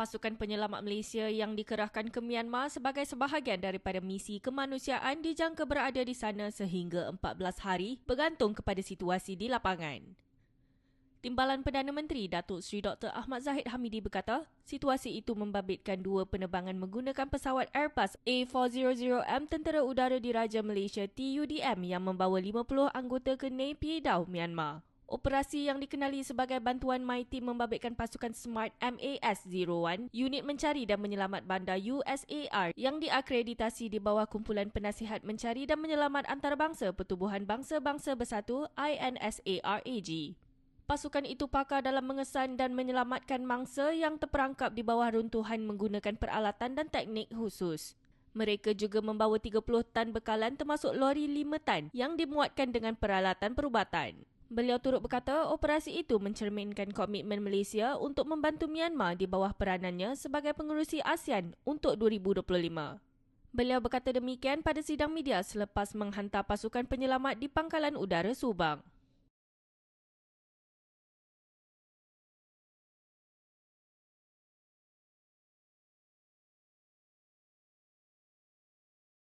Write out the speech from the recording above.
pasukan penyelamat Malaysia yang dikerahkan ke Myanmar sebagai sebahagian daripada misi kemanusiaan dijangka berada di sana sehingga 14 hari bergantung kepada situasi di lapangan. Timbalan Perdana Menteri Datuk Seri Dr. Ahmad Zahid Hamidi berkata, situasi itu membabitkan dua penerbangan menggunakan pesawat Airbus A400M Tentera Udara Diraja Malaysia TUDM yang membawa 50 anggota ke Naypyidaw, Myanmar. Operasi yang dikenali sebagai bantuan Team membabitkan pasukan Smart MAS-01, unit mencari dan menyelamat bandar USAR yang diakreditasi di bawah Kumpulan Penasihat Mencari dan Menyelamat Antarabangsa Pertubuhan Bangsa-Bangsa Bersatu INSARAG. Pasukan itu pakar dalam mengesan dan menyelamatkan mangsa yang terperangkap di bawah runtuhan menggunakan peralatan dan teknik khusus. Mereka juga membawa 30 tan bekalan termasuk lori 5 tan yang dimuatkan dengan peralatan perubatan. Beliau turut berkata operasi itu mencerminkan komitmen Malaysia untuk membantu Myanmar di bawah peranannya sebagai pengerusi ASEAN untuk 2025. Beliau berkata demikian pada sidang media selepas menghantar pasukan penyelamat di Pangkalan Udara Subang.